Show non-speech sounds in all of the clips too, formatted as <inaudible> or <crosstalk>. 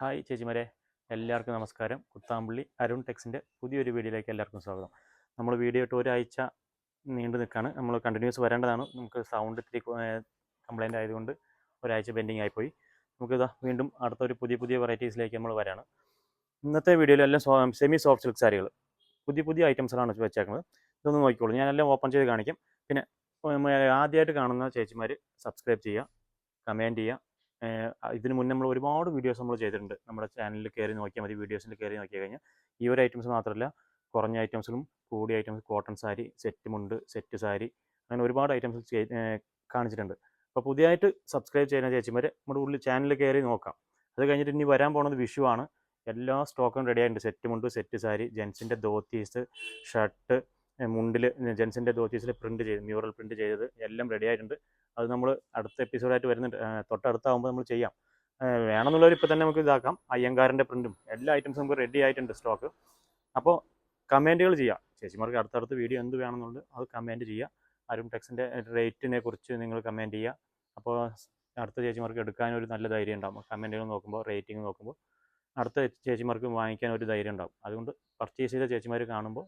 Hi ചേച്ചിമാരെ എല്ലാവർക്കും നമസ്കാരം. കുത്താമ്പള്ളി അരുൺ ടെക്സിന്റെ പുതിയൊരു വീഡിയോയിലേക്ക് എല്ലാവർക്കും സ്വാഗതം. നമ്മൾ വീഡിയോ ഇട്ട് ഒരാഴ്ച നീണ്ടു നിൽക്കുകയാണ് നമ്മൾ കണ്ടിന്യൂസ് വരേണ്ടതാണ്. നമുക്ക് സൗണ്ട് ഇത്തിരി കംപ്ലൈന്റ് ആയതുകൊണ്ട് ഒരാഴ്ച പെൻഡിങ് ആയിപ്പോയി. നമുക്കിതാ വീണ്ടും അടുത്തൊരു പുതിയ പുതിയ വെറൈറ്റീസിലേക്ക് നമ്മൾ വരാണ്. ഇന്നത്തെ വീഡിയോയിൽ എല്ലാം സെമി സോഫ്റ്റ് സിൽക്ക് സാരികൾ. പുതിയ പുതിയ ഐറ്റംസുകളാണ് വെച്ചേക്കുന്നത്. ഇതൊന്ന് നോക്കിക്കോളൂ. ഞാനെല്ലാം ഓപ്പൺ ചെയ്ത് കാണിക്കും. പിന്നെ ആദ്യമായിട്ട് കാണുന്ന ചേച്ചിമാർ സബ്സ്ക്രൈബ് ചെയ്യുക കമന്റ് ചെയ്യുക ഇതിന് മുന്നേ നമ്മൾ ഒരുപാട് വീഡിയോസ് നമ്മൾ ചെയ്തിട്ടുണ്ട്. നമ്മുടെ ചാനലിൽ കയറി നോക്കിയാൽ മതി വീഡിയോസിൽ കയറി നോക്കി കഴിഞ്ഞാൽ. ഈ ഒരു ഐറ്റംസ് മാത്രമല്ല കുറഞ്ഞ ഐറ്റംസിലും കൂടിയ ഐറ്റംസ് കോട്ടൺ സാരി സെറ്റ് മുണ്ട് സെറ്റ് സാരി അങ്ങനെ ഒരുപാട് ഐറ്റംസ് കാണിച്ചിട്ടുണ്ട്. അപ്പോൾ പുതിയതായിട്ട് സബ്സ്ക്രൈബ് ചെയ്യുന്ന ചേച്ചിമാർ നമ്മുടെ ഉള്ളിൽ ചാനലിൽ കയറി നോക്കാം. അത് കഴിഞ്ഞിട്ട് ഇനി വരാൻ പോകുന്നത് വിഷു ആണ്. എല്ലാ സ്റ്റോക്കും റെഡി ആയിട്ടുണ്ട്. സെറ്റ് മുണ്ട് സെറ്റ് സാരി ജെൻസിന്റെ ധോത്തീസ് ഷർട്ട് മുണ്ടിൽ ജെൻസിന്റെ ധോത്തീസിൽ പ്രിന്റ് ചെയ്ത് മ്യൂറൽ പ്രിന്റ് ചെയ്തത് എല്ലാം റെഡി ആയിട്ടുണ്ട്. അത് നമ്മൾ അടുത്ത എപ്പിസോഡായിട്ട് വരുന്നുണ്ട്. തൊട്ടടുത്താകുമ്പോൾ നമ്മൾ ചെയ്യാം. വേണമെന്നുള്ളവർ ഇപ്പോൾ തന്നെ നമുക്ക് ഇതാക്കാം. അയ്യങ്കാരന്റെ പ്രിന്റും എല്ലാ ഐറ്റംസും നമുക്ക് റെഡി ആയിട്ടുണ്ട് സ്റ്റോക്ക് അപ്പോൾ കമന്റുകൾ ചെയ്യാം. ചേച്ചിമാർക്ക് അടുത്തടുത്ത് വീഡിയോ എന്ത് വേണമെന്നുള്ളത് അത് കമന്റ് ചെയ്യുക അരുൺ ടെക്സിന്റെ റേറ്റിനെ കുറിച്ച് നിങ്ങൾ കമന്റ് ചെയ്യുക അപ്പോൾ അടുത്ത ചേച്ചിമാർക്ക് എടുക്കാൻ ഒരു നല്ല ധൈര്യം ഉണ്ടാകും കമന്റുകൾ നോക്കുമ്പോൾ റേറ്റിംഗ് നോക്കുമ്പോൾ അടുത്ത ചേച്ചിമാർക്ക് വാങ്ങിക്കാൻ ഒരു ധൈര്യം ഉണ്ടാകും അതുകൊണ്ട് പർച്ചേസ് ചെയ്ത ചേച്ചിമാർ കാണുമ്പോൾ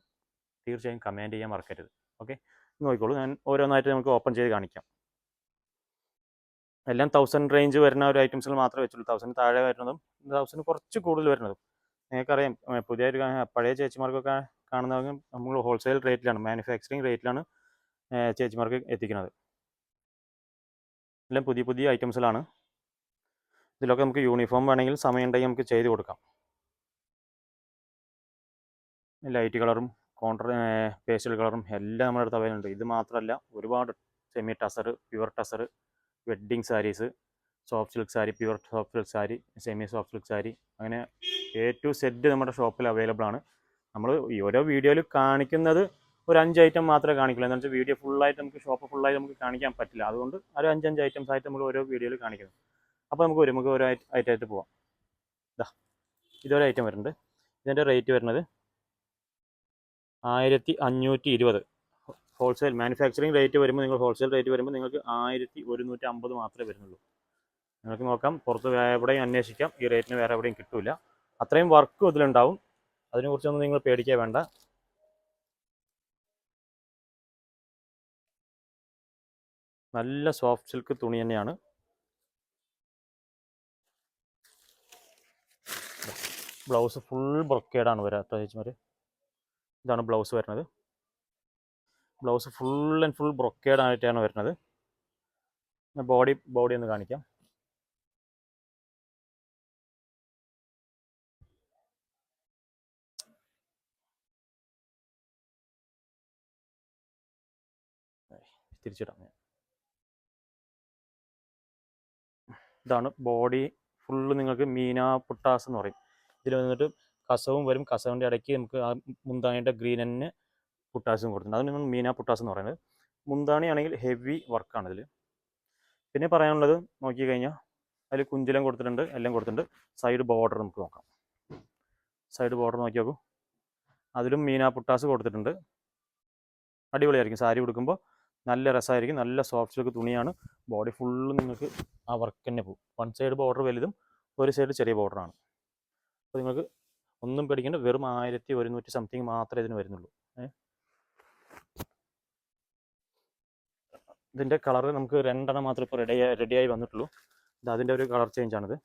തീർച്ചയായും കമന്റ് ചെയ്യാൻ മറക്കരുത്. ഓക്കെ നോക്കിക്കോളൂ. ഞാൻ ഓരോന്നായിട്ട് നമുക്ക് ഓപ്പൺ ചെയ്ത് കാണിക്കാം. എല്ലാം തൗസൻഡ് റേഞ്ച് വരുന്ന ഒരു ഐറ്റംസിൽ മാത്രമേ വെച്ചുള്ളൂ. തൗസൻഡ് താഴെ വരുന്നതും തൗസൻഡ് കുറച്ച് കൂടുതൽ വരുന്നതും. നിങ്ങൾക്കറിയാം പുതിയൊരു പഴയ ചേച്ചിമാർക്കൊക്കെ കാണുന്നവർ നമ്മൾ ഹോൾസെയിൽ റേറ്റിലാണ് മാനുഫാക്ചറിങ് റേറ്റിലാണ് ചേച്ചിമാർക്ക് എത്തിക്കുന്നത്. എല്ലാം പുതിയ പുതിയ ഐറ്റംസിലാണ് ഇതിലൊക്കെ നമുക്ക് യൂണിഫോം വേണമെങ്കിൽ സമയം ഉണ്ടെങ്കിൽ നമുക്ക് ചെയ്ത് കൊടുക്കാം. ലൈറ്റ് കളറും കോൺട്ര പേസ്റ്റൽ കളറും എല്ലാം നമ്മുടെ അടുത്ത് അവൈലബിൾ ഉണ്ട്. ഇത് മാത്രമല്ല ഒരുപാട് semi tussar pure tussar wedding saris soft silk sari pure soft silk sari semi soft silk sari അങ്ങനെ എ ടു സെറ്റ് നമ്മുടെ ഷോപ്പിൽ അവൈലബിൾ ആണ്. നമ്മൾ ഈ ഓരോ വീഡിയോയിൽ കാണിക്കുന്നത് ഒരു അഞ്ച് ഐറ്റം മാത്രമേ കാണിക്കുള്ളൂ. എന്ന് വെച്ചാൽ വീഡിയോ ഫുള്ളായിട്ട് നമുക്ക് ഷോപ്പ് ഫുള്ളായിട്ട് നമുക്ക് കാണിക്കാൻ പറ്റില്ല. അതുകൊണ്ട് ഒരു അഞ്ചഞ്ച് ഐറ്റംസ് ആയിട്ട് നമ്മൾ ഓരോ വീഡിയോയിൽ കാണിക്കുന്നു. അപ്പോൾ നമുക്ക് ഒരു നമുക്ക് ഓരോ ഐറ്റം ആയിട്ട് പോവാം. ഇതാ ഇതൊരു ഐറ്റം വരുന്നുണ്ട്. ഇതിന്റെ റേറ്റ് വരുന്നത് ആയിരത്തി അഞ്ഞൂറ്റി ഇരുപത് ഹോൾസെയിൽ മാനുഫാക്ചറിങ് റേറ്റ് വരുമ്പോൾ നിങ്ങൾ ഹോൾസെയിൽ റേറ്റ് വരുമ്പോൾ നിങ്ങൾക്ക് ആയിരത്തി ഒരുന്നൂറ്റി അമ്പത് മാത്രമേ വരുന്നുള്ളൂ. നിങ്ങൾക്ക് നോക്കാം പുറത്ത് വേറെ എവിടെയും അന്വേഷിക്കാം ഈ റേറ്റിന് വേറെ എവിടെയും കിട്ടില്ല അത്രയും വർക്കും ഇതിലുണ്ടാവും. അതിനെക്കുറിച്ചൊന്നും നിങ്ങൾ പേടിക്കുക വേണ്ട. നല്ല സോഫ്റ്റ് സിൽക്ക് തുണി തന്നെയാണ്. ബ്ലൗസ് ഫുൾ ബ്രൊക്കേഡാണ് വരാത്ത ചേച്ചിമാർ ഇതാണ് ബ്ലൗസ് വരുന്നത്. Blouse full and full brocade ആയിട്ടാണ് വരുന്നത്. ബോഡി ബോഡി ഒന്ന് കാണിക്കാം. തിരിച്ചിടാം ഇതാണ് ബോഡി ഫുള്ള് നിങ്ങൾക്ക് മീന പുട്ടാസ് എന്ന് പറയും. ഇതിൽ വന്നിട്ട് കസവും വരും. കസവിന്റെ ഇടയ്ക്ക് നമുക്ക് ആ മുന്താണിയുടെ ഗ്രീൻ പൊട്ടാസ്യം പുട്ടാസും കൊടുത്തിട്ടുണ്ട്. അതിന് മീന പൊട്ടാസ് എന്ന് പറയുന്നത്. മുന്താണി ആണെങ്കിൽ ഹെവി വർക്കാണ് ഇതിൽ പിന്നെ പറയാനുള്ളത് നോക്കി കഴിഞ്ഞാൽ അതിൽ കുഞ്ചിലം കൊടുത്തിട്ടുണ്ട് എല്ലാം കൊടുത്തിട്ടുണ്ട്. സൈഡ് ബോർഡർ നമുക്ക് നോക്കാം. സൈഡ് ബോർഡർ നോക്കി നോക്കൂ. അതിലും മീന പൊട്ടാസ് കൊടുത്തിട്ടുണ്ട്. അടിപൊളിയായിരിക്കും. സാരി കൊടുക്കുമ്പോൾ നല്ല രസമായിരിക്കും നല്ല സോഫ്റ്റ് സിൽക്ക് തുണിയാണ്. ബോഡി ഫുള്ള് നിങ്ങൾക്ക് ആ വർക്ക് തന്നെ പോകും. വൺ സൈഡ് ബോർഡർ വലുതും ഒരു സൈഡ് ചെറിയ ബോർഡറാണ് അപ്പോൾ നിങ്ങൾക്ക് ഒന്നും പേടിക്കേണ്ട. വെറും ആയിരത്തി ഒരുന്നൂറ്റി സംതിങ് മാത്രമേ ഇതിന് വരുന്നുള്ളൂ. ഇതിന്റെ കളർ നമുക്ക് രണ്ടെണ്ണം മാത്രം ഇപ്പോൾ റെഡി റെഡിയായി വന്നിട്ടുള്ളൂ. ഇത് അതിന്റെ ഒരു കളർ ചേഞ്ച് ആണിത്.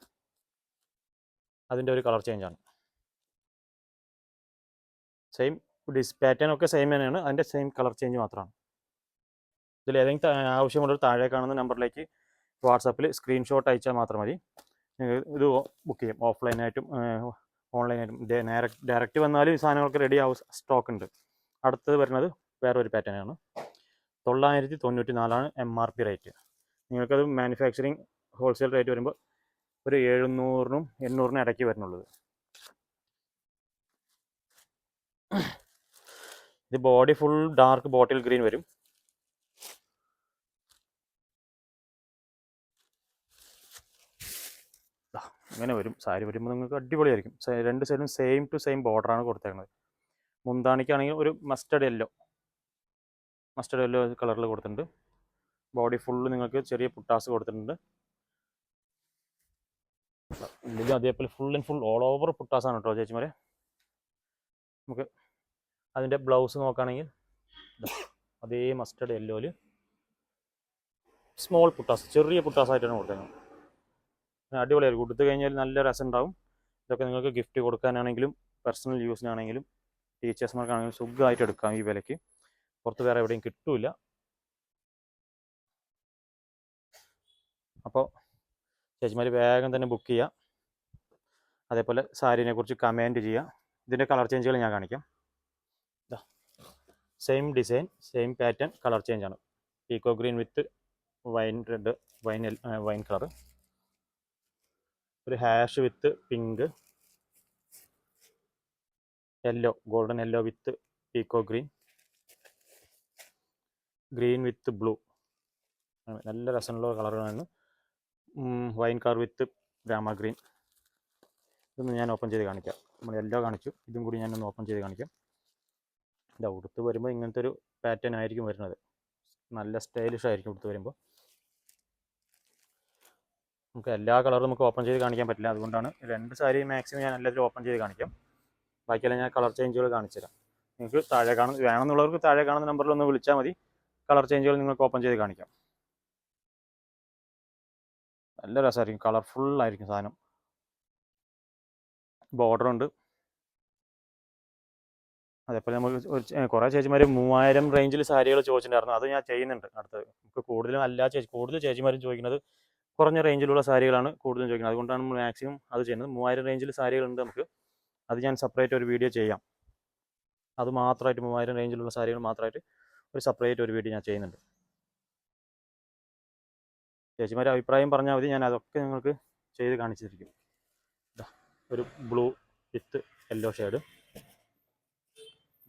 അതിന്റെ ഒരു കളർ ചേഞ്ച് ആണ്. സെയിം ഡിസ് പാറ്റേൺ ഒക്കെ സെയിം തന്നെയാണ്. അതിന്റെ സെയിം കളർ ചേഞ്ച് മാത്രമാണ്. ഇതിൽ ഏതെങ്കിലും ആവശ്യമുള്ളൊരു താഴെ കാണുന്ന നമ്പറിലേക്ക് വാട്സാപ്പിൽ സ്ക്രീൻഷോട്ട് അയച്ചാൽ മാത്രം മതി. ഇത് ബുക്ക് ചെയ്യും. ഓഫ്ലൈനായിട്ടും ഓൺലൈനായിട്ടും ഡയറക്റ്റ് വന്നാലും ഈ സാധനങ്ങൾക്ക് റെഡി ആവും സ്റ്റോക്ക് ഉണ്ട്. അടുത്തത് വരുന്നത് വേറെ പാറ്റേൺ ആണ്. തൊള്ളായിരത്തി തൊണ്ണൂറ്റി നാലാണ് എം ആർ പി റേറ്റ് നിങ്ങൾക്കത് മാനുഫാക്ചറിങ് ഹോൾസെയിൽ റേറ്റ് വരുമ്പോൾ ഒരു എഴുന്നൂറിനും എണ്ണൂറിനും ഇടയ്ക്ക് വരുന്നുള്ളത്. ഇത് body full dark bottle green വരും. ഇങ്ങനെ വരും. സാരി വരുമ്പോൾ നിങ്ങൾക്ക് അടിപൊളിയായിരിക്കും. രണ്ട് സൈഡും സെയിം ടു സെയിം ബോർഡറാണ് കൊടുത്തേക്കുന്നത് മുന്താണിക്കാണെങ്കിൽ ഒരു മസ്റ്റർഡ് യെല്ലോ മസ്റ്റർഡ് യെല്ലോ കളറിൽ കൊടുത്തിട്ടുണ്ട്. ബോഡി ഫുള്ള് നിങ്ങൾക്ക് ചെറിയ പുട്ടാസ് കൊടുത്തിട്ടുണ്ട്. അതേപോലെ full and full all over പുട്ടാസാണ് കേട്ടോ ചേച്ചിമാരെ. നമുക്ക് അതിന്റെ ബ്ലൗസ് നോക്കുകയാണെങ്കിൽ അതേ മസ്റ്റർഡ് യെല്ലോയിൽ സ്മോൾ പുട്ടാസ് ചെറിയ പുട്ടാസായിട്ടാണ് കൊടുത്തേക്കുന്നത് അടിപൊളിയായിരിക്കും കൊടുത്തു കഴിഞ്ഞാൽ നല്ല രസം ഉണ്ടാവും. ഇതൊക്കെ നിങ്ങൾക്ക് ഗിഫ്റ്റ് കൊടുക്കാനാണെങ്കിലും പേഴ്സണൽ യൂസിനാണെങ്കിലും ടീച്ചേഴ്സ്മാർക്കാണെങ്കിലും സുഖമായിട്ട് എടുക്കാം ഈ വിലയ്ക്ക്. പുറത്ത് വേറെ എവിടെയും കിട്ടൂല. അപ്പോൾ ചേച്ചിമാർ വേഗം തന്നെ ബുക്ക് ചെയ്യുക അതേപോലെ സാരീനെ കുറിച്ച് കമന്റ് ചെയ്യുക ഇതിന്റെ കളർ ചേഞ്ചുകൾ ഞാൻ കാണിക്കാം. Same design same pattern colour change ആണ്. Peacock green with wine red wine wine colour ഒരു ash with pink yellow golden yellow with peacock green green with blue നല്ല രസമുള്ള കളറുകളാണ് വൈൻ കാർ വിത്ത് ഗ്രാമ ഗ്രീൻ ഇതൊന്ന് ഞാൻ ഓപ്പൺ ചെയ്ത് കാണിക്കാം. നമ്മൾ യെല്ലോ കാണിച്ചു. ഇതും കൂടി ഞാനൊന്ന് ഓപ്പൺ ചെയ്ത് കാണിക്കാം. ഇതാ ഉടുത്ത് വരുമ്പോൾ ഇങ്ങനത്തെ ഒരു പാറ്റേൺ ആയിരിക്കും വരുന്നത്. നല്ല സ്റ്റൈലിഷ് ആയിരിക്കും ഉടുത്ത് വരുമ്പോൾ നമുക്ക് എല്ലാ കളറും നമുക്ക് ഓപ്പൺ ചെയ്ത് കാണിക്കാൻ പറ്റില്ല. അതുകൊണ്ടാണ് രണ്ട് സാരി മാക്സിമം ഞാൻ എല്ലാത്തിലും ഓപ്പൺ ചെയ്ത് കാണിക്കാം. ബാക്കിയെല്ലാം ഞാൻ കളർ ചേഞ്ചുകൾ കാണിച്ചുതരാം നിങ്ങൾക്ക് താഴെ കാണുന്ന വേണമെന്നുള്ളവർക്ക് താഴെ കാണുന്ന നമ്പറിൽ ഒന്ന് വിളിച്ചാൽ മതി. കളർ ചേഞ്ചുകൾ നിങ്ങൾക്ക് ഓപ്പൺ ചെയ്ത് കാണിക്കാം. നല്ല രസമായിരിക്കും. ആയിരിക്കും സാധനം. ബോർഡർ ഉണ്ട്. അതേപോലെ നമുക്ക് കുറേ ചേച്ചിമാർ മൂവായിരം റേഞ്ചിൽ സാരികൾ ചോദിച്ചിട്ടുണ്ടായിരുന്നു. അത് ഞാൻ ചെയ്യുന്നുണ്ട്. അടുത്തത് നമുക്ക് കൂടുതലും എല്ലാ ചേച്ചി കൂടുതൽ ചേച്ചിമാരും ചോദിക്കുന്നത് കുറഞ്ഞ റേഞ്ചിലുള്ള സാരികളാണ് കൂടുതലും ചോദിക്കുന്നത്. അതുകൊണ്ടാണ് നമ്മൾ മാക്സിമം അത് ചെയ്യുന്നത്. മൂവായിരം റേഞ്ചിൽ സാരികളുണ്ട് നമുക്ക്. അത് ഞാൻ സെപ്പറേറ്റ് ഒരു വീഡിയോ ചെയ്യാം. അത് മാത്രമായിട്ട് മൂവായിരം റേഞ്ചിലുള്ള സാരികൾ മാത്രമായിട്ട് ഒരു സെപ്പറേറ്റ് ഒരു വീഡിയോ ഞാൻ ചെയ്യുന്നുണ്ട്. ചേച്ചിമാരെ അഭിപ്രായം പറഞ്ഞാൽ മതി. ഞാൻ അതൊക്കെ നിങ്ങൾക്ക് ചെയ്ത് കാണിച്ചിരിക്കും. ഒരു blue with yellow shade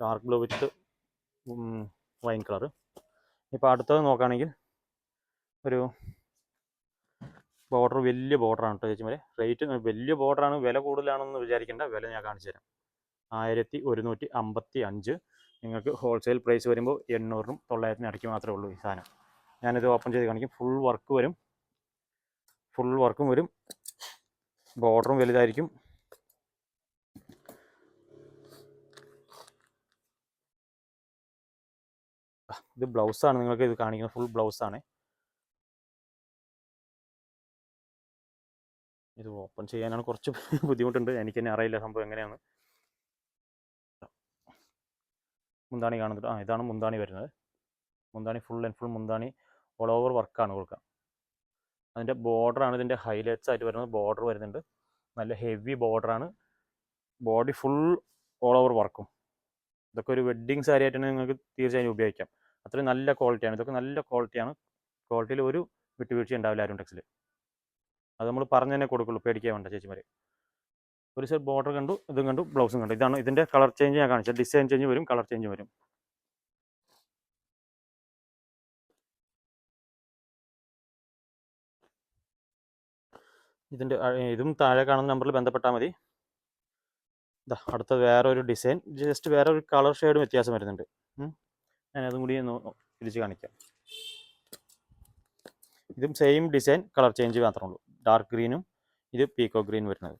dark blue with wine colour ഇപ്പോൾ അടുത്തത് നോക്കുകയാണെങ്കിൽ ഒരു ബോർഡർ വലിയ ബോർഡറാണ് കേട്ടോ ചേച്ചിമാരെ റേറ്റ് വലിയ ബോർഡറാണ് വില കൂടുതലാണെന്ന് വിചാരിക്കേണ്ട. വില ഞാൻ കാണിച്ചു തരാം. ആയിരത്തി ഒരുന്നൂറ്റി അമ്പത്തി അഞ്ച് നിങ്ങൾക്ക് ഹോൾസെയിൽ പ്രൈസ് വരുമ്പോൾ എണ്ണൂറിനും തൊള്ളായിരത്തിനും ഇടയ്ക്ക് മാത്രമേ ഉള്ളൂ ഈ സാധനം. ഞാനിത് ഓപ്പൺ ചെയ്ത് കാണിക്കും. ഫുൾ വർക്ക് വരും. ഫുൾ വർക്കും വരും. ബോർഡറും വലുതായിരിക്കും. ഇത് ബ്ലൗസാണ് നിങ്ങൾക്ക് ഇത് കാണിക്കുന്നത്. ഫുൾ ബ്ലൗസാണ് ഇത് ഓപ്പൺ ചെയ്യാനാണ് കുറച്ച് <laughs> ബുദ്ധിമുട്ടുണ്ട്. എനിക്ക് തന്നെ അറിയില്ല സംഭവം എങ്ങനെയാണ് മുന്താണി കാണുന്നുണ്ട് ആ ഇതാണ് മുന്താണി വരുന്നത്. മുന്താണി ഫുൾ ആൻഡ് ഫുൾ മുന്താണി ഓൾ ഓവർ വർക്കാണ് കൊടുക്കുക. അതിന്റെ ബോർഡറാണ് ഇതിന്റെ ഹൈലൈറ്റ്സ് ആയിട്ട് വരുന്നത്. ബോർഡർ വരുന്നുണ്ട്. നല്ല ഹെവി ബോർഡറാണ് ബോഡി ഫുൾ ഓൾ ഓവർ വർക്കും ഇതൊക്കെ ഒരു വെഡ്ഡിങ് സാരി ആയിട്ട് നിങ്ങൾക്ക് തീർച്ചയായും ഉപയോഗിക്കാം. അത്രയും നല്ല ക്വാളിറ്റിയാണ് ഇതൊക്കെ നല്ല ക്വാളിറ്റിയാണ് ക്വാളിറ്റിയിൽ ഒരു വിട്ടുവീഴ്ച ഉണ്ടാവില്ല ആരും ടെക്സിൽ അത് നമ്മൾ പറഞ്ഞു തന്നെ കൊടുക്കുള്ളൂ പേടിക്കാൻ വേണ്ട ചേച്ചിമാർ ഒരു സൈഡ് ബോർഡർ കണ്ടു ഇതും കണ്ടു ബ്ലൗസും കണ്ടു. ഇതാണ് ഇതിന്റെ കളർ ചേഞ്ച് ഞാൻ കാണിച്ചത്. ഡിസൈൻ ചേഞ്ച് വരും കളർ ചേഞ്ച് വരും. ഇതിന്റെ ഇതും താഴെ കാണുന്ന നമ്പറിൽ ബന്ധപ്പെട്ടാൽ മതി. ഇതാ അടുത്ത വേറെ ഒരു ഡിസൈൻ ജസ്റ്റ് വേറെ ഒരു കളർ ഷെയ്ഡും വ്യത്യാസം വരുന്നുണ്ട്. ഞാൻ അതും കൂടി തിരിച്ച് കാണിക്കാം. ഇതും സെയിം ഡിസൈൻ കളർ ചേഞ്ച് മാത്രമേ ഉള്ളൂ. ഡാർക്ക് ഗ്രീനും ഇത് പീക്കോ ഗ്രീൻ വരുന്നത്.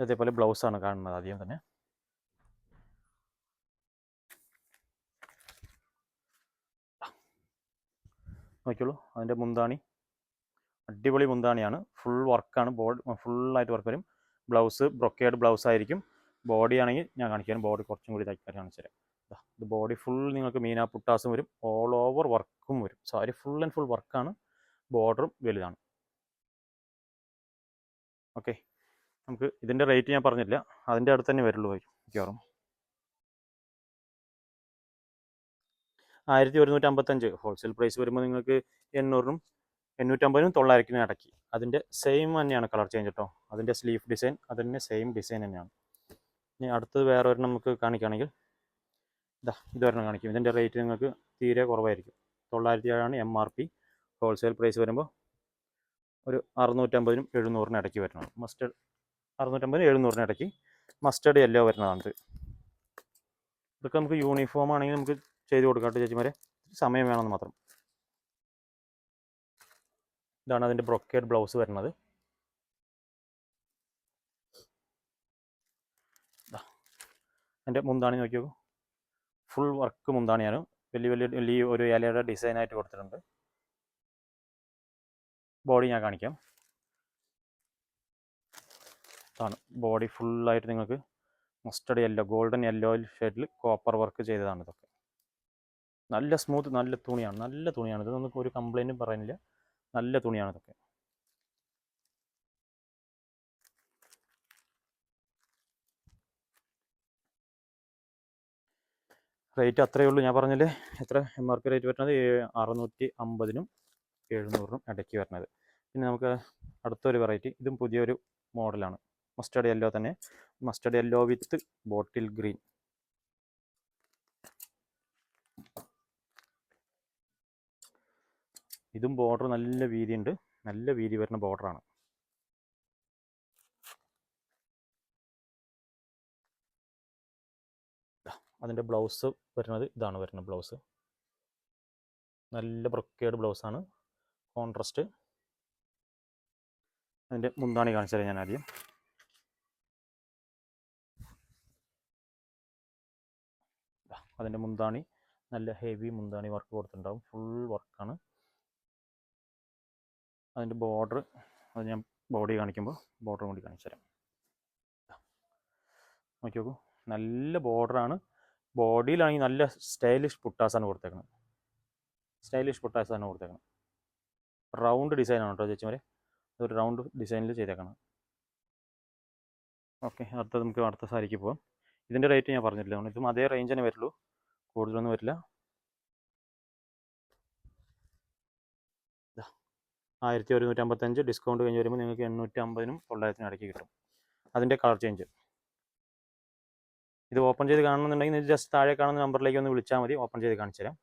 അതേപോലെ ബ്ലൗസാണ് കാണുന്നത് ആദ്യം തന്നെ. നോക്കിയുള്ളൂ അതിന്റെ മുന്താണി. അടിപൊളി മുന്താണിയാണ്. ഫുൾ വർക്കാണ് ബോർഡ് ഫുള്ളായിട്ട് വർക്ക് വരും. ബ്ലൗസ് ബ്രൊക്കേഡ് ബ്ലൗസ് ആയിരിക്കും. ബോഡി ആണെങ്കിൽ ഞാൻ കാണിക്കാൻ ബോഡി കുറച്ചും കൂടി തയ്ക്കാൻ കാണിച്ചു തരാം. ഇത് ബോഡി ഫുൾ നിങ്ങൾക്ക് മീനാ പുട്ടാസും വരും. ഓൾ ഓവർ വർക്കും വരും. സാരി ഫുൾ ആൻഡ് ഫുൾ വർക്കാണ് ബോർഡറും വലുതാണ്. ഓക്കെ നമുക്ക് ഇതിന്റെ റേറ്റ് ഞാൻ പറഞ്ഞില്ല. അതിന്റെ അടുത്ത് തന്നെ വരുള്ളൂ മിക്കവാറും. ആയിരത്തി ഒരുന്നൂറ്റി അമ്പത്തഞ്ച് ഹോൾസെയിൽ പ്രൈസ് വരുമ്പോൾ നിങ്ങൾക്ക് എണ്ണൂറിനും എണ്ണൂറ്റമ്പതിനും തൊള്ളായിരത്തിനും ഇടയ്ക്ക്. അതിന്റെ സെയിം തന്നെയാണ് കളർ ചേഞ്ച് കേട്ടോ അതിന്റെ സ്ലീവ് ഡിസൈൻ അതിന്റെ സെയിം ഡിസൈൻ തന്നെയാണ്. ഇനി അടുത്തത് വേറെ ഒരെണ്ണം നമുക്ക് കാണിക്കുകയാണെങ്കിൽ ഇതാ ഇതൊരെണ്ണം കാണിക്കും. ഇതിന്റെ റേറ്റ് നിങ്ങൾക്ക് തീരെ കുറവായിരിക്കും. തൊള്ളായിരത്തി ഏഴാണ് M R P wholesale price വരുമ്പോൾ ഒരു അറുന്നൂറ്റമ്പതിനും എഴുന്നൂറിനും ഇടയ്ക്ക് വരുന്നത് മസ്റ്റേഡ് അറുന്നൂറ്റമ്പതിനും എഴുന്നൂറിനും ഇടയ്ക്ക് മസ്റ്റേഡ് യെല്ലോ വരുന്നതാണ് ഇത്. ഇതൊക്കെ നമുക്ക് യൂണിഫോം ആണെങ്കിൽ നമുക്ക് ചെയ്ത് കൊടുക്കാം ചേച്ചിമാരെ. സമയം വേണമെന്ന് മാത്രം. ഇതാണ് അതിന്റെ ബ്രൊക്കേഡ് ബ്ലൗസ് വരുന്നത്. എന്റെ മുന്താണി നോക്കിയപ്പോൾ ഫുൾ വർക്ക് മുന്താണിയാണ്. വലിയ വലിയ വലിയ ഒരു ഇലയുടെ ഡിസൈനായിട്ട് കൊടുത്തിട്ടുണ്ട്. ബോഡി ഞാൻ കാണിക്കാം. ഇതാണ്. ബോഡി ഫുള്ളായിട്ട് നിങ്ങൾക്ക് മസ്റ്റർഡ് യെല്ലോ ഗോൾഡൻ യെല്ലോ ഷെയ്ഡിൽ കോപ്പർ വർക്ക് ചെയ്തതാണ് ഇതൊക്കെ. നല്ല സ്മൂത്ത് നല്ല തുണിയാണ്. നല്ല തുണിയാണ്. ഇത് നമുക്ക് ഒരു കംപ്ലൈന്റും പറയുന്നില്ല നല്ല തുണിയാണ് ഇതൊക്കെ. റേറ്റ് അത്രയേ ഉള്ളൂ ഞാൻ പറഞ്ഞില്ലേ എത്ര എം ആർ പി റേറ്റ് വരുന്നത്? അറുന്നൂറ്റി അമ്പതിനും എഴുന്നൂറിനും ഇടയ്ക്ക് വരുന്നത്. പിന്നെ നമുക്ക് അടുത്തൊരു വെറൈറ്റി ഇതും പുതിയൊരു മോഡലാണ്. മസ്റ്റർഡ് യെല്ലോ തന്നെ. Mustard yellow with bottle green ഇതും ബോർഡർ നല്ല വീതിയുണ്ട്. നല്ല വീതി വരുന്ന ബോർഡറാണ് അതിന്റെ ബ്ലൗസ് വരുന്നത് ഇതാണ് വരുന്നത് ബ്ലൗസ്. നല്ല ബ്രൊക്കേഡ് ബ്ലൗസാണ്. കോൺട്രസ്റ്റ്. അതിന്റെ മുന്താണി കാണിച്ചത് ഞാൻ ആദ്യം. അതിന്റെ മുന്താണി നല്ല ഹെവി മുന്താണി വർക്ക് കൊടുത്തിട്ടുണ്ടാവും. ഫുൾ വർക്കാണ് അതിന്റെ ബോർഡർ അത് ഞാൻ ബോഡി കാണിക്കുമ്പോൾ ബോർഡർ കൂടി കാണിച്ചു തരാം. നോക്കി നോക്കൂ നല്ല ബോർഡറാണ് ബോഡിയിലാണെങ്കിൽ നല്ല സ്റ്റൈലിഷ് പുട്ടാസാണ് കൊടുത്തേക്കുന്നത് സ്റ്റൈലിഷ് പുട്ടാസാണ് കൊടുത്തേക്കുന്നത് റൗണ്ട് ഡിസൈനാണ് കേട്ടോ ചേച്ചിമാരെ. ഒരു റൗണ്ട് ഡിസൈനിൽ ചെയ്തേക്കണം ഓക്കെ അടുത്ത നമുക്ക് അടുത്ത സാരിക്ക് പോവാം. ഇതിന്റെ റേറ്റ് ഞാൻ പറഞ്ഞില്ല ഇതും അതേ റേഞ്ച് തന്നെ വരുള്ളൂ. കൂടുതലൊന്നും വരില്ല. ആയിരത്തി ഒരുന്നൂറ്റി അമ്പത്തഞ്ച്. ഡിസ്കൗണ്ട് കഴിഞ്ഞ് വരുമ്പോൾ നിങ്ങൾക്ക് എണ്ണൂറ്റി അമ്പതിനും തൊള്ളായിരത്തിനും ഇടയ്ക്ക് കിട്ടും. അതിന്റെ കളർ ചേഞ്ച് ഇത് ഓപ്പൺ ചെയ്ത് കാണണമെന്നുണ്ടെങ്കിൽ ജസ്റ്റ് താഴെ കാണുന്ന നമ്പറിലേക്ക് ഒന്ന് വിളിച്ചാൽ മതി. ഓപ്പൺ ചെയ്ത് കാണിച്ചു തരാം.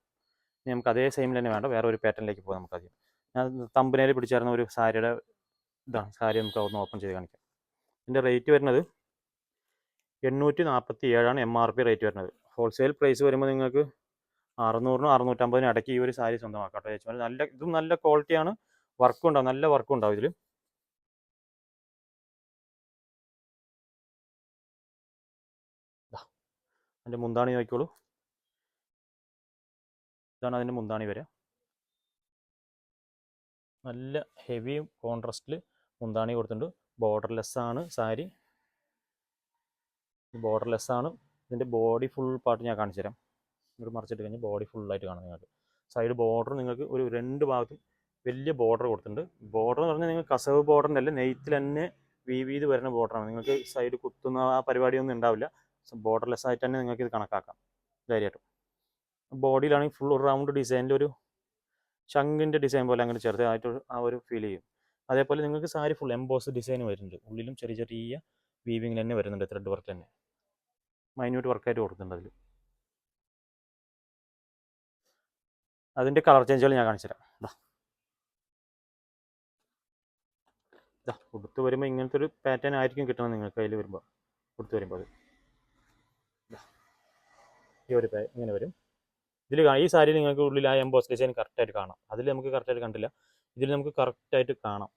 ഇനി നമുക്ക് അതേ സെയിം തന്നെ വേണ്ട. വേറെ ഒരു പാറ്റേണിലേക്ക് പോകാം നമുക്ക് ആദ്യം. ഞാൻ തമ്പനയിൽ പിടിച്ചായിരുന്ന ഒരു സാരിയുടെ ഇതാണ്. സാരി നമുക്ക് ഒന്ന് ഓപ്പൺ ചെയ്ത് കാണിക്കാം. ഇതിന്റെ റേറ്റ് വരുന്നത് എണ്ണൂറ്റി നാൽപ്പത്തി ഏഴാണ് എം ആർ പി റേറ്റ് വരുന്നത്. ഹോൾസെയിൽ പ്രൈസ് വരുമ്പോൾ നിങ്ങൾക്ക് അറുന്നൂറിനും അറുന്നൂറ്റമ്പതിനും ഇടയ്ക്ക് ഈ ഒരു സാരി സ്വന്തമാക്കാം കേട്ടോ. ചേച്ചി. നല്ല ഇതും നല്ല ക്വാളിറ്റിയാണ് വർക്കും ഉണ്ടാവും. നല്ല വർക്കും ഉണ്ടാവും ഇതിൽ അതിന്റെ മുന്താണി നോക്കിക്കോളൂ. ഇതാണ് അതിന്റെ മുന്താണി വരെ. നല്ല ഹെവി കോൺട്രാസ്റ്റിൽ മുന്താണി കൊടുത്തിട്ടുണ്ട്. ബോർഡർലെസ് ആണ് സാരി. ബോർഡർലെസ് ആണ്. ഇതിന്റെ ബോഡി ഫുൾ പാർട്ട് ഞാൻ കാണിച്ചു തരാം. ഇങ്ങോട്ട് മറിച്ചിട്ട് കഴിഞ്ഞാൽ ബോഡി ഫുള്ളായിട്ട് കാണാം നിങ്ങൾക്ക്. സൈഡ് ബോർഡർ നിങ്ങൾക്ക് ഒരു രണ്ട് ഭാഗത്തും വലിയ ബോർഡർ കൊടുത്തിട്ടുണ്ട്. ബോർഡർ എന്ന് പറഞ്ഞാൽ നിങ്ങൾ കസവ് ബോർഡറിന്റെ അല്ല നെയ്ത്തിൽ തന്നെ വി വീത് വരുന്ന ബോർഡറാണ് നിങ്ങൾക്ക് സൈഡ് കുത്തുന്ന ആ പരിപാടിയൊന്നും ഉണ്ടാവില്ല. ബോർഡർലെസ് ആയിട്ട് തന്നെ നിങ്ങൾക്ക് ഇത് കണക്കാക്കാം. ധൈര്യമായിട്ടും. ബോഡിയിലാണെങ്കിൽ ഫുൾ റൗണ്ട് ഡിസൈനിന്റെ ഒരു ശങ്കിന്റെ ഡിസൈൻ പോലെ അങ്ങനെ ചെറുതായിട്ട് ആ ഒരു ഫീൽ ചെയ്യും. അതേപോലെ നിങ്ങൾക്ക് സാരി ഫുൾ എംബോസ് ഡിസൈൻ വരുന്നുണ്ട്. ഉള്ളിലും ചെറിയ ചെറിയ വീവിങ്ങിൽ തന്നെ വരുന്നുണ്ട് ത്രെഡ് വർക്ക് തന്നെ. മൈന്യൂട്ട് വർക്കായിട്ട് കൊടുക്കുന്നുണ്ട് അതിൽ അതിന്റെ കളർ ചേഞ്ചുകൾ ഞാൻ കാണിച്ചു തരാം. ദാ, ഉടുത്ത് വരുമ്പോൾ ഇങ്ങനത്തെ ഒരു പാറ്റേൺ ആയിരിക്കും കിട്ടുന്നത് നിങ്ങൾക്ക് അതിൽ വരുമ്പോൾ ഉടുത്ത് വരുമ്പോൾ അത്. ഈ ഒരു ഇങ്ങനെ വരും. ഇതിൽ ഈ സാരിയിൽ നിങ്ങൾക്ക് ഉള്ളിൽ ആ എംബോസ് ഡിസൈൻ കറക്റ്റായിട്ട് കാണാം. അതിൽ നമുക്ക് കറക്റ്റായിട്ട് കണ്ടില്ല. ഇതിൽ നമുക്ക് കറക്റ്റായിട്ട് കാണാം.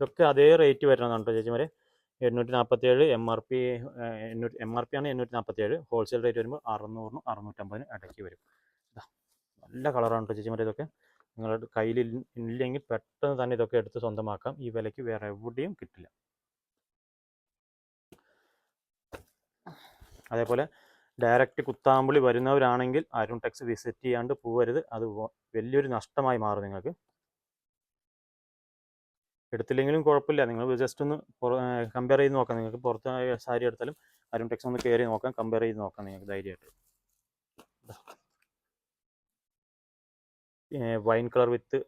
ഇതൊക്കെ അതേ റേറ്റ് വരുന്നതാണ് കേട്ടോ ചേച്ചിമാരെ. എണ്ണൂറ്റി നാൽപ്പത്തി ഏഴ് എം ആർ പി എണ്ണൂറ്റി എം ആർ പി ആണ് എണ്ണൂറ്റി നാൽപ്പത്തി ഏഴ് ഹോൾസെയിൽ റേറ്റ് വരുമ്പോൾ അറുന്നൂറിനും അറുന്നൂറ്റമ്പതിനും ഇടയ്ക്ക് വരും. നല്ല കളറാണ് കേട്ടോ ചേച്ചിമാരെ ഇതൊക്കെ. നിങ്ങളുടെ കയ്യിൽ ഇല്ലെങ്കിൽ പെട്ടെന്ന് തന്നെ ഇതൊക്കെ എടുത്ത് സ്വന്തമാക്കാം. ഈ വിലയ്ക്ക് വേറെ എവിടെയും കിട്ടില്ല. അതേപോലെ ഡയറക്റ്റ് കുത്താമ്പുളി വരുന്നവരാണെങ്കിൽ ആരും ടെക്സ് വിസിറ്റ് ചെയ്യാണ്ട് പോകരുത് അത് വലിയൊരു നഷ്ടമായി മാറും നിങ്ങൾക്ക്. എടുത്തില്ലെങ്കിലും കുഴപ്പമില്ല. നിങ്ങൾ ജസ്റ്റ് ഒന്ന് കമ്പയർ ചെയ്ത് നോക്കാം. നിങ്ങൾക്ക് പുറത്ത് സാരി എടുത്താലും അരുൺ ടെക്സ് ഒന്ന് കയറി നോക്കാം. കമ്പയർ ചെയ്ത് നോക്കാം നിങ്ങൾക്ക് ധൈര്യമായിട്ട്. Wine colour with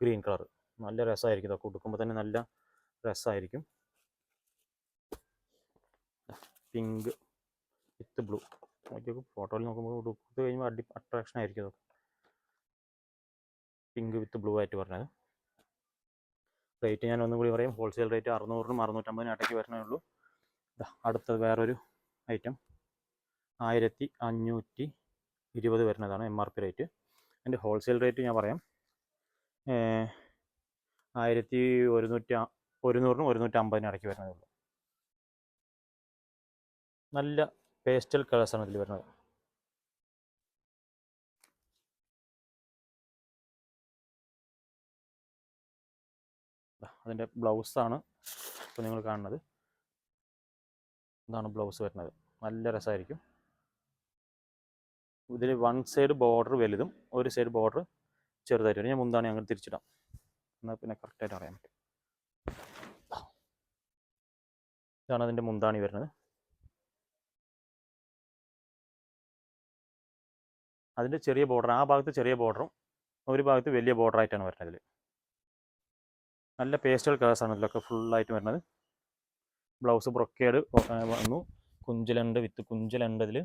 green colour നല്ല രസമായിരിക്കും ഇതൊക്കെ. ഉടുക്കുമ്പോൾ തന്നെ നല്ല രസമായിരിക്കും. പിങ്ക്. With blue. നോക്കിയൊക്കെ ഫോട്ടോയിൽ നോക്കുമ്പോൾ ഉടുത്ത് കഴിയുമ്പോൾ അടി അട്രാക്ഷൻ ആയിരിക്കും അതൊക്കെ. പിങ്ക് വിത്ത് ബ്ലൂ ആയിട്ട് പറഞ്ഞത്. റേറ്റ് ഞാൻ ഒന്നും കൂടി പറയും. ഹോൾസെയിൽ റേറ്റ് അറുന്നൂറിനും അറുന്നൂറ്റമ്പതിനും ഇടയ്ക്ക് വരണേ ഉള്ളൂ. അടുത്തത് വേറൊരു ഐറ്റം ആയിരത്തി അഞ്ഞൂറ്റി ഇരുപത് വരുന്നതാണ് എം ആർ പി റേറ്റ് എന്റെ ഹോൾസെയിൽ റേറ്റ് ഞാൻ പറയാം. ആയിരത്തി ഒരുന്നൂറ്റി ഒരുന്നൂറിനും ഒരുന്നൂറ്റമ്പതിനും ഇടയ്ക്ക് വരുന്നതേ ഉള്ളൂ. നല്ല പേസ്റ്റൽ കളേഴ്സാണ് ഇതിൽ വരുന്നത്. അതിന്റെ ബ്ലൗസാണ് ഇപ്പോൾ നിങ്ങൾ കാണുന്നത്. ഇതാണ് ബ്ലൗസ് വരുന്നത്. നല്ല രസമായിരിക്കും. ഇതിൽ വൺ സൈഡ് ബോർഡർ വലുതും ഒരു സൈഡ് ബോർഡർ ചെറുതായിട്ട് ഞാൻ മുന്താണ് ഞങ്ങൾ തിരിച്ചിടാം. എന്നാൽ പിന്നെ കറക്റ്റായിട്ട് അറിയാൻ പറ്റും. ഇതാണ് അതിന്റെ മുന്താണി വരുന്നത്. അതിന്റെ ചെറിയ ബോർഡർ ആ ഭാഗത്ത് ചെറിയ ബോർഡറും ഒരു ഭാഗത്ത് വലിയ ബോർഡർ ആയിട്ടാണ് വരുന്നത് നല്ല പേസ്റ്റൽ കളേഴ്സാണ് ഇതിലൊക്കെ ഫുള്ളായിട്ട് വരുന്നത്. ബ്ലൗസ് ബ്രൊക്കേഡ് വന്നു. കുഞ്ചലുണ്ട് വിത്ത് കുഞ്ചലുണ്ട് ഇതിൽ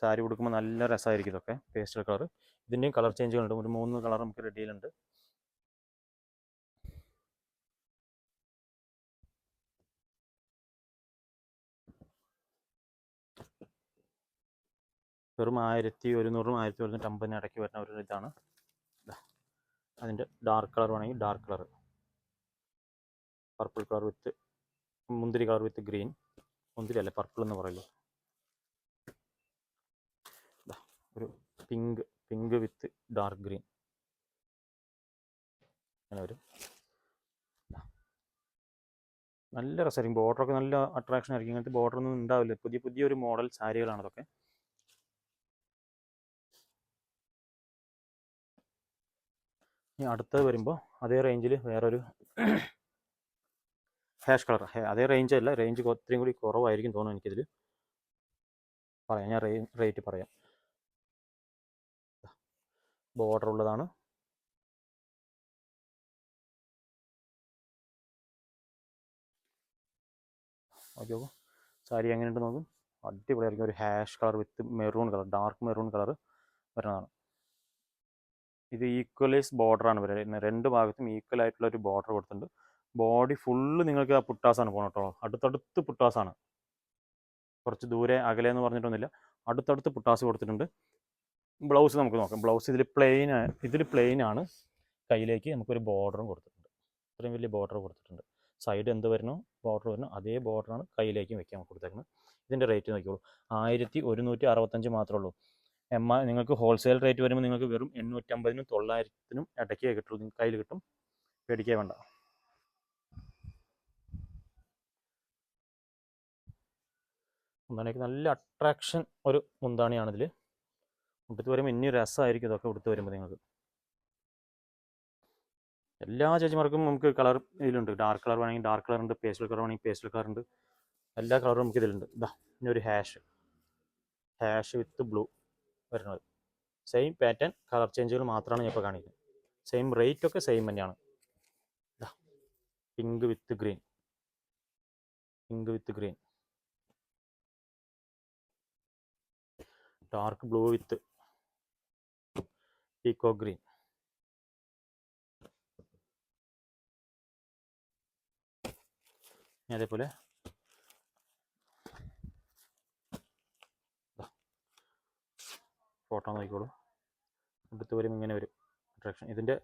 സാരി കൊടുക്കുമ്പോൾ നല്ല രസമായിരിക്കും ഇതൊക്കെ പേസ്റ്റൽ കളർ ഇതിന്റെയും കളർ ചേഞ്ചുകളുണ്ട്. ഒരു മൂന്ന് കളർ നമുക്ക് റെഡിയിലുണ്ട്. വെറും ആയിരത്തി ഒരുന്നൂറും ആയിരത്തി ഒരുന്നൂറ്റി അമ്പതിന് ഇടയ്ക്ക് വരുന്ന ഒരു ഇതാണ്. അതിന്റെ ഡാർക്ക് കളർ വേണമെങ്കിൽ dark colour purple colour with മുന്തിരി കളർ വിത്ത് ഗ്രീൻ മുന്തിരി അല്ല പർപ്പിൾ എന്ന് പറയുള്ളു. ഒരു pink pink with dark green അങ്ങനെ ദാ. നല്ല രസമായിരിക്കും. ബോർഡറൊക്കെ നല്ല അട്രാക്ഷൻ ആയിരിക്കും. ഇങ്ങനത്തെ ബോർഡർ ഒന്നും ഉണ്ടാവില്ല. പുതിയ പുതിയൊരു മോഡൽ സാരികളാണ് ഇതൊക്കെ ഇനി അടുത്തത് വരുമ്പോൾ അതേ റേഞ്ചിൽ വേറൊരു ഹാഷ് കളർ അതേ റേഞ്ച് അല്ല റേഞ്ച് ഒത്തിരിയും കൂടി കുറവായിരിക്കും തോന്നുന്നു എനിക്കിതിൽ പറയാം ഞാൻ റേറ്റ് പറയാം. ബോർഡർ ഉള്ളതാണ്. ഓക്കെ സാരി എങ്ങനെയുണ്ട് നോക്കും. അടിപൊളിയായിരിക്കും. ഒരു ash colour with maroon colour dark maroon colour വരുന്നതാണ്. ഇത് ഈക്വലൈസ് ബോർഡറാണ് വരുന്നത് രണ്ട് ഭാഗത്തും ഈക്വൽ ആയിട്ടുള്ള ഒരു ബോർഡർ കൊടുത്തിട്ടുണ്ട്. ബോഡി ഫുള്ള് നിങ്ങൾക്ക് ആ പുട്ടാസാണ് പോകണം കേട്ടോ അടുത്തടുത്ത് പുട്ടാസാണ്. കുറച്ച് ദൂരെ അകലെ എന്ന് പറഞ്ഞിട്ടൊന്നുമില്ല. അടുത്തടുത്ത് പുട്ടാസ് കൊടുത്തിട്ടുണ്ട്. ബ്ലൗസ് നമുക്ക് നോക്കാം. ബ്ലൗസ് ഇതിൽ പ്ലെയിൻ ഇതിൽ പ്ലെയിൻ ആണ്. കയ്യിലേക്ക് നമുക്കൊരു ബോർഡറും കൊടുത്തിട്ടുണ്ട്. ഇത്രയും വലിയ ബോർഡർ കൊടുത്തിട്ടുണ്ട്. സൈഡ് എന്ത് വരണോ ബോർഡർ വരണോ അതേ ബോർഡറാണ് കയ്യിലേക്കും വെക്കാൻ കൊടുത്തേക്കുന്നത്. ഇതിന്റെ റേറ്റ് നോക്കിയോളൂ ആയിരത്തി ഒരുന്നൂറ്റി അറുപത്തഞ്ച് മാത്രമേ ഉള്ളൂ. എം ആർ നിങ്ങൾക്ക് ഹോൾസെയിൽ റേറ്റ് വരുമ്പോൾ നിങ്ങൾക്ക് വെറും എണ്ണൂറ്റമ്പതിനും തൊള്ളായിരത്തിനും ഇടയ്ക്ക് കിട്ടുള്ളൂ. നിങ്ങൾക്ക് കയ്യിൽ കിട്ടും. പേടിക്കേ വേണ്ട. മുന്താണിക്ക് നല്ല അട്രാക്ഷൻ ഒരു മുന്താണിയാണ് ഇതിൽ ഉടുത്ത് വരുമ്പോൾ ഇനി രസമായിരിക്കും ഇതൊക്കെ ഉടുത്ത് വരുമ്പോൾ നിങ്ങൾക്ക്. എല്ലാ ചേച്ചിമാർക്കും നമുക്ക് കളർ ഇതിലുണ്ട്. ഡാർക്ക് കളർ വേണമെങ്കിൽ ഡാർക്ക് കളർ ഉണ്ട് പേസ്റ്റൽ കളർ വേണമെങ്കിൽ പേസ്റ്റൽ കളർ ഉണ്ട്. എല്ലാ കളറും നമുക്ക് ഇതിലുണ്ട്. ഇതാ ഇനി ഒരു ഹാഷ് ഹാഷ് വിത്ത് ബ്ലൂ വരുന്നത്. സെയിം പാറ്റേൺ കളർ ചേഞ്ചുകൾ മാത്രമാണ് ഞാൻ ഇപ്പോൾ കാണിക്കുന്നത്. സെയിം റേറ്റ് ഒക്കെ സെയിം തന്നെയാണ്. Pink with green pink with green dark blue with peacock green അതേപോലെ ഫോട്ടോ നോക്കിക്കോളൂ. അടുത്ത് വരും ഇങ്ങനെ വരും. അട്രാക്ഷൻ ഇതിന്റെ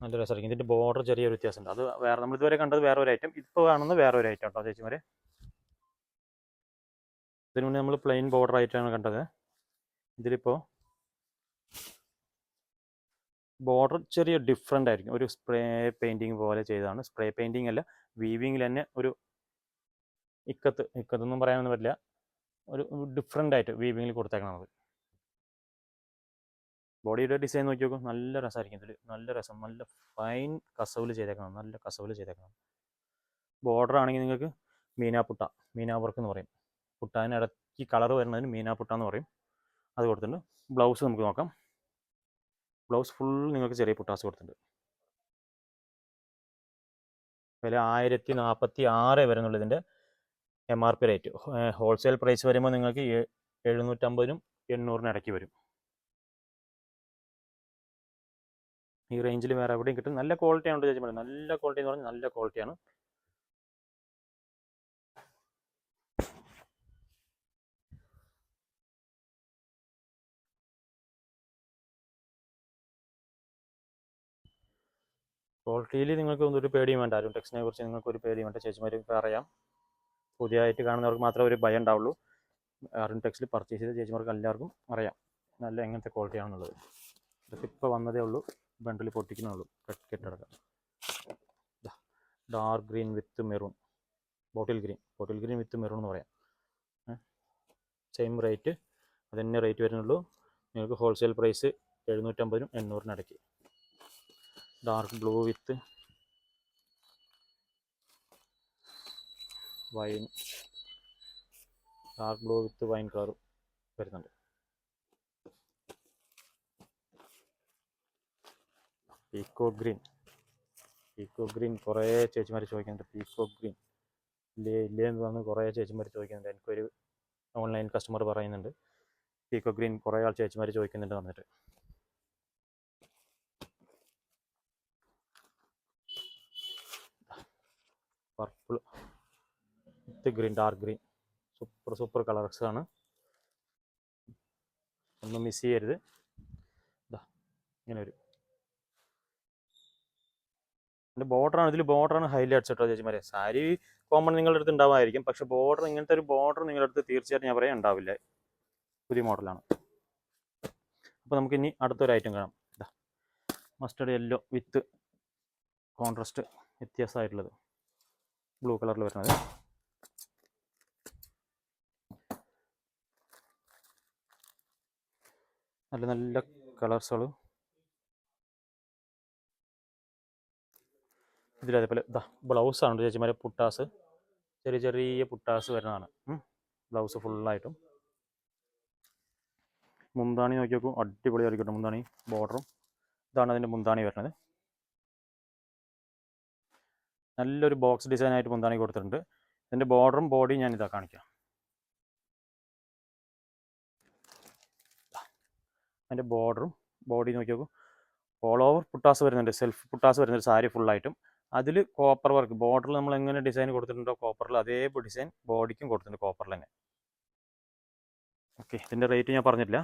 നല്ല രസമായിരിക്കും. ഇതിന്റെ ബോർഡർ ചെറിയൊരു വ്യത്യാസമുണ്ട്. അത് വേറെ നമ്മൾ ഇതുവരെ കണ്ടത് വേറെ ഒരു ഐറ്റം ഇപ്പോൾ കാണുന്നത് വേറെ ഒരു ഐറ്റം കേട്ടോ ചേച്ചിമാരെ? ഇതിനു മുന്നേ നമ്മൾ പ്ലെയിൻ ബോർഡർ ആയിട്ടാണ് കണ്ടത്. ഇതിലിപ്പോൾ ബോർഡർ ചെറിയ ഡിഫറെന്റ് ആയിരിക്കും. ഒരു സ്പ്രേ പെയിന്റിങ് പോലെ ചെയ്തതാണ്. സ്പ്രേ പെയിന്റിങ് അല്ല വീവിങ്ങിൽ തന്നെ ഒരു ഇക്കത്ത്. ഇക്കത്തൊന്നും പറയാനൊന്നും പറ്റില്ല. ഒരു ഡിഫറെന്റ് ആയിട്ട് വീവിങ്ങിൽ കൊടുത്തേക്കണത്. ബോഡിയുടെ ഡിസൈൻ നോക്കി നോക്കും നല്ല രസമായിരിക്കും ഇതിൽ നല്ല രസം. നല്ല ഫൈൻ കസവിൽ ചെയ്തേക്കണം നല്ല കസവിൽ ചെയ്തേക്കണം ബോർഡർ ആണെങ്കിൽ നിങ്ങൾക്ക് മീനാപ്പുട്ട മീനാ വർക്ക് എന്ന് പറയും. പുട്ടാന് ഇടയ്ക്ക് കളർ വരുന്നതിന് മീനാപ്പുട്ട എന്ന് പറയും. അത് കൊടുത്തിട്ടുണ്ട്. ബ്ലൗസ് നമുക്ക് നോക്കാം. ബ്ലൗസ് ഫുൾ നിങ്ങൾക്ക് ചെറിയ പുട്ടാസ് കൊടുത്തിട്ടുണ്ട്. വില ആയിരത്തി നാൽപ്പത്തി ആറ് വരുന്നുള്ളൂ ഇതിന്റെ M R P rate wholesale price വരുമ്പോൾ നിങ്ങൾക്ക് എഴുന്നൂറ്റമ്പതിനും എണ്ണൂറിനും ഇടയ്ക്ക് വരും. ഈ റേഞ്ചിൽ വേറെ എവിടെയും കിട്ടും. നല്ല ക്വാളിറ്റിയാണ് ചേച്ചി പറയുന്നത് നല്ല ക്വാളിറ്റി എന്ന് പറഞ്ഞാൽ നല്ല ക്വാളിറ്റിയാണ് ക്വാളിറ്റിയിൽ നിങ്ങൾക്ക് ഒരു പേടിയും വേണ്ട. ആരും ടെക്സ്റ്റിനെ കുറിച്ച് നിങ്ങൾക്ക് ഒരു പേടിയും വേണ്ട. ചേച്ചിമാർക്ക് അറിയാം. പുതിയതായിട്ട് കാണുന്നവർക്ക് മാത്രമേ ഒരു ഭയം ഉണ്ടാവുള്ളൂ. അരുൺ ടെക്സിൽ പർച്ചേസ് ചെയ്ത ചേച്ചിമാർക്ക് എല്ലാവർക്കും അറിയാം. നല്ല എങ്ങനത്തെ ക്വാളിറ്റി ആണെന്നുള്ളത്. ഇതൊക്കെ ഇപ്പോൾ വന്നതേ ഉള്ളൂ. ബണ്ടിൽ പൊട്ടിക്കുന്നേ ഉള്ളൂ. കെട്ട് കെട്ടടക്കം dark green with maroon bottle green bottle green with maroon എന്ന് പറയാം. സെയിം റേറ്റ് അത് തന്നെ റേറ്റ് വരുന്നുള്ളൂ. നിങ്ങൾക്ക് ഹോൾസെയിൽ പ്രൈസ് എഴുന്നൂറ്റമ്പതിനും എണ്ണൂറിനും ഇടയ്ക്ക്. Dark blue with wine dark blue with wine colour വരുന്നുണ്ട്. പീക്കോ ഗ്രീൻ പീക്കോ ഗ്രീൻ കുറേ ചേച്ചിമാർ ചോദിക്കുന്നുണ്ട്. പീക്കോ ഗ്രീൻ ഇല്ലേ ഇല്ലേ എന്ന് പറഞ്ഞ് കുറേ ചേച്ചിമാർ ചോദിക്കുന്നുണ്ട്. എനിക്കൊരു ഓൺലൈൻ കസ്റ്റമർ പറയുന്നുണ്ട്. പീക്കോ ഗ്രീൻ കുറേ ആൾ ചേച്ചിമാർ ചോദിക്കുന്നുണ്ട് പറഞ്ഞിട്ട് purple with green dark green super super colours ആണ്. ഒന്നും മിസ് ചെയ്യരുത്. ഇതാ ഇങ്ങനെ ഒരു എന്റെ ബോർഡറാണ് ഇതിൽ ബോർഡറാണ് ഹൈലൈറ്റ്സ് കേട്ടോ ചേച്ചിമാരെ. സാരി കോമൺ നിങ്ങളുടെ അടുത്ത് ഉണ്ടാവായിരിക്കും പക്ഷെ ബോർഡർ ഇങ്ങനത്തെ ഒരു ബോർഡർ നിങ്ങളുടെ അടുത്ത് തീർച്ചയായിട്ടും ഞാൻ പറയാം ഉണ്ടാവില്ല. പുതിയ മോഡലാണ് അപ്പോൾ നമുക്ക് ഇനി അടുത്തൊരു ഐറ്റം കാണാം. ഇതാ മസ്റ്റർഡ് യെല്ലോ വിത്ത് കോൺട്രാസ്റ്റ് വ്യത്യാസമായിട്ടുള്ളത്. ബ്ലൂ കളറിൽ വരുന്നത്. നല്ല നല്ല കളേഴ്സുകൾ ഇതിലതേപോലെ ഇതാ ബ്ലൗസാണ് ചേച്ചിമാരെ പുട്ടാസ്. ചെറിയ ചെറിയ പുട്ടാസ് വരുന്നതാണ്. ബ്ലൗസ് ഫുള്ളായിട്ടും മുന്താണി നോക്കി നോക്കും അടിപൊളിയായിരിക്കും മുന്താണി ബോർഡറും ഇതാണ് അതിന്റെ മുന്താണി വരുന്നത്. നല്ലൊരു ബോക്സ് ഡിസൈനായിട്ട് മുന്താണി കൊടുത്തിട്ടുണ്ട്. ഇതിന്റെ ബോർഡറും ബോഡിയും ഞാൻ ഇതാ കാണിക്കാം. അതിന്റെ ബോർഡറും ബോഡി നോക്കി നോക്കും. ഓൾ ഓവർ പുട്ടാസ് വരുന്നുണ്ട്. സെൽഫ് പുട്ടാസ് വരുന്നുണ്ട് സാരി ഫുള്ളായിട്ടും അതിൽ കോപ്പർ വർക്ക് ബോർഡറിൽ നമ്മൾ എങ്ങനെ ഡിസൈൻ കൊടുത്തിട്ടുണ്ടോ കോപ്പറിൽ അതേ ഡിസൈൻ ബോഡിക്കും കൊടുത്തിട്ടുണ്ട് കോപ്പറിൽ തന്നെ. ഓക്കെ ഇതിന്റെ റേറ്റ് ഞാൻ പറഞ്ഞിട്ടില്ല.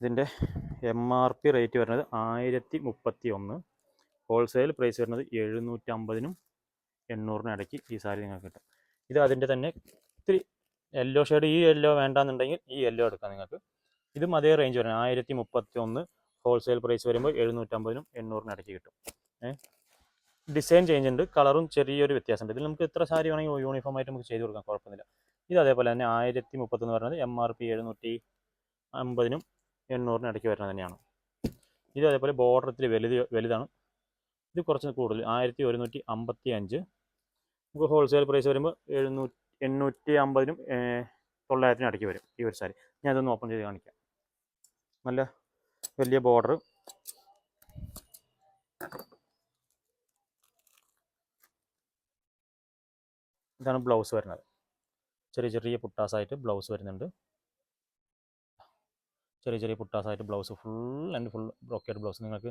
ഇതിന്റെ എം ആർ പി റേറ്റ് വരുന്നത് ആയിരത്തി മുപ്പത്തി ഒന്ന് ഹോൾസെയിൽ പ്രൈസ് വരുന്നത് എഴുന്നൂറ്റമ്പതിനും എണ്ണൂറിനും ഇടയ്ക്ക് ഈ സാരി നിങ്ങൾക്ക് കിട്ടും. ഇത് അതിന്റെ തന്നെ ഇത്തിരി യെല്ലോ ഷെയ്ഡ് ഈ യെല്ലോ വേണ്ടാന്നുണ്ടെങ്കിൽ ഈ യെല്ലോ എടുക്കാം നിങ്ങൾക്ക്. ഇതും അതേ റേഞ്ച് വരും. ആയിരത്തി മുപ്പത്തി ഒന്ന് ഹോൾസെയിൽ പ്രൈസ് വരുമ്പോൾ എഴുന്നൂറ്റമ്പതിനും എണ്ണൂറിനും ഇടയ്ക്ക് കിട്ടും. ഡിസൈൻ ചേഞ്ച് ഉണ്ട്. കളറും ചെറിയൊരു വ്യത്യാസമുണ്ട്. ഇതിൽ നമുക്ക് എത്ര സാരി വേണമെങ്കിൽ യൂണിഫോം ആയിട്ട് നമുക്ക് ചെയ്ത് കൊടുക്കാം. കുഴപ്പമൊന്നുമില്ല. ഇത് അതേപോലെ തന്നെ ആയിരത്തി മുപ്പത്തൊന്ന് പറയുന്നത് എം ആർ പി എഴുന്നൂറ്റി അമ്പതിനും എണ്ണൂറിനും ഇടയ്ക്ക് വരുന്നത് തന്നെയാണ്. ഇത് അതേപോലെ ബോർഡറത്തിൽ വലുത് വലുതാണ്. ഇത് കുറച്ച് കൂടുതൽ. ആയിരത്തി ഒരുന്നൂറ്റി അമ്പത്തി അഞ്ച് നമുക്ക് ഹോൾസെയിൽ പ്രൈസ് വരുമ്പോൾ എഴുന്നൂറ്റി എണ്ണൂറ്റി അമ്പതിനും തൊള്ളായിരത്തിനും ഇടയ്ക്ക് വരും ഈ ഒരു സാരി. ഞാൻ ഇതൊന്ന് ഓപ്പൺ ചെയ്ത് കാണിക്കാം. നല്ല വലിയ ബോർഡർ ഇതാണ് ബ്ലൗസ് വരുന്നത്. ചെറിയ ചെറിയ പുട്ടാസായിട്ട് ബ്ലൗസ് വരുന്നുണ്ട്. ചെറിയ ചെറിയ പുട്ടാസായിട്ട് blouse full and full brocade blouse നിങ്ങൾക്ക്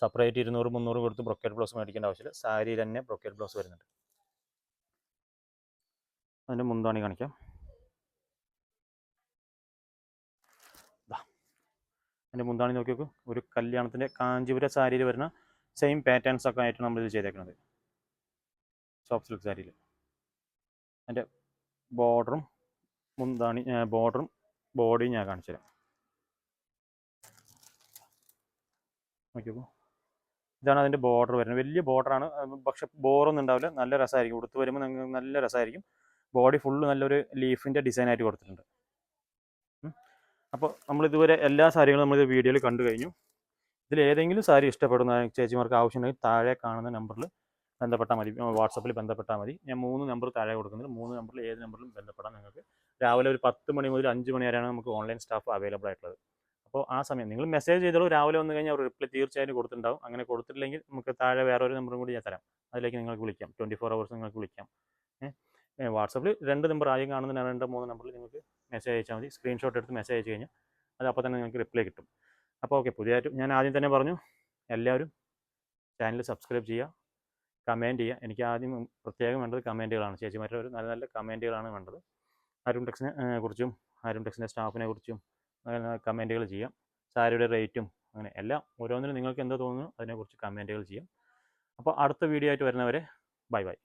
സെപ്പറേറ്റ് ഇരുന്നൂറ് മുന്നൂറ് കൊടുത്ത് ബ്രോക്കേഡ് ബ്ലൗസ് മേടിക്കേണ്ട ആവശ്യമില്ല. സാരിയിൽ തന്നെ ബ്രോക്കേഡ് ബ്ലൗസ് വരുന്നുണ്ട്. അതിന്റെ മുന്താണി കാണിക്കാം. അതിന്റെ മുന്താണി നോക്കി നോക്കൂ. ഒരു കല്യാണത്തിന്റെ കാഞ്ചിപുര സാരിയിൽ വരുന്ന സെയിം പാറ്റേൺസ് ഒക്കെ ആയിട്ട് നമ്മളിത് ചെയ്തേക്കുന്നത് സോഫ്റ്റ് സിൽക്ക് സാരിയിൽ അതിന്റെ ബോർഡറും മുന്താണി ബോർഡറും ബോഡിയും ഞാൻ കാണിച്ചു തരാം. നോക്കിയപ്പോൾ ഇതാണ് അതിന്റെ ബോർഡർ വരുന്നത്. വലിയ ബോർഡറാണ് പക്ഷെ ബോറൊന്നും ഉണ്ടാവില്ല. നല്ല രസമായിരിക്കും. ഉടുത്ത് വരുമ്പോൾ നിങ്ങൾക്ക് നല്ല രസമായിരിക്കും. ബോഡി ഫുള്ള് നല്ലൊരു ലീഫിന്റെ ഡിസൈൻ ആയിട്ട് കൊടുത്തിട്ടുണ്ട്. അപ്പോൾ നമ്മൾ ഇതുവരെ എല്ലാ സാരികളും നമ്മൾ ഇത് വീഡിയോയിൽ കണ്ടു കഴിഞ്ഞു. ഇതിൽ ഏതെങ്കിലും സാരി ഇഷ്ടപ്പെടുന്ന ചേച്ചിമാർക്ക് ആവശ്യമുണ്ടെങ്കിൽ താഴെ കാണുന്ന നമ്പറിൽ ബന്ധപ്പെട്ടാൽ മതി. വാട്സപ്പിൽ ബന്ധപ്പെട്ടാൽ മതി. ഞാൻ മൂന്ന് നമ്പർ താഴെ കൊടുക്കുന്നുണ്ട് മൂന്ന് നമ്പറിൽ ഏത് നമ്പറിലും ബന്ധപ്പെടാം നിങ്ങൾക്ക്. രാവിലെ ഒരു പത്ത് മണി മുതൽ അഞ്ച് മണി വരെയാണ് നമുക്ക് ഓൺലൈൻ സ്റ്റാഫ് അവൈലബിൾ ആയിട്ടുള്ളത്. അപ്പോൾ ആ സമയം നിങ്ങൾ മെസ്സേജ് ചെയ്തോളൂ. രാവിലെ വന്നു കഴിഞ്ഞാൽ റിപ്ലൈ തീർച്ചയായും കൊടുത്തിട്ടുണ്ടാവും. അങ്ങനെ കൊടുത്തിട്ടില്ലെങ്കിൽ നമുക്ക് താഴെ വേറെ ഒരു നമ്പറും കൂടി ഞാൻ തരാം. അതിലേക്ക് നിങ്ങൾക്ക് വിളിക്കാം. ട്വന്റി ഫോർ നിങ്ങൾക്ക് വിളിക്കാം. വാട്സപ്പിൽ രണ്ട് നമ്പർ ആദ്യം കാണുന്ന രണ്ട് മൂന്ന് നമ്പറിൽ നിങ്ങൾക്ക് മെസ്സേജ് അയച്ചാൽ മതി. സ്ക്രീൻഷോട്ട് എടുത്ത് മെസ്സേജ് അയച്ചു കഴിഞ്ഞാൽ അത് അപ്പോൾ തന്നെ നിങ്ങൾക്ക് റിപ്ലൈ കിട്ടും. അപ്പോൾ ഓക്കെ പുതിയതായിട്ട് ഞാൻ ആദ്യം തന്നെ പറഞ്ഞു എല്ലാവരും ചാനൽ സബ്സ്ക്രൈബ് ചെയ്യുക കമന്റ് ചെയ്യുക എനിക്ക് ആദ്യം പ്രത്യേകം വേണ്ടത് കമന്റുകളാണ് ചേച്ചിമാരുടെ ഒരു നല്ല നല്ല കമന്റുകളാണ് വേണ്ടത്. അരുൺ ടെക്സിനെ കുറിച്ചും അരുൺ ടെക്സിന്റെ സ്റ്റാഫിനെ കുറിച്ചും കമന്റുകൾ ചെയ്യാം. സാരിയുടെ റേറ്റും അങ്ങനെ എല്ലാം ഓരോന്നിനും നിങ്ങൾക്ക് എന്താ തോന്നുന്നു അതിനെക്കുറിച്ച് കമന്റുകൾ ചെയ്യാം. അപ്പോൾ അടുത്ത വീഡിയോ ആയിട്ട് വരുന്നവരെ ബൈ ബൈ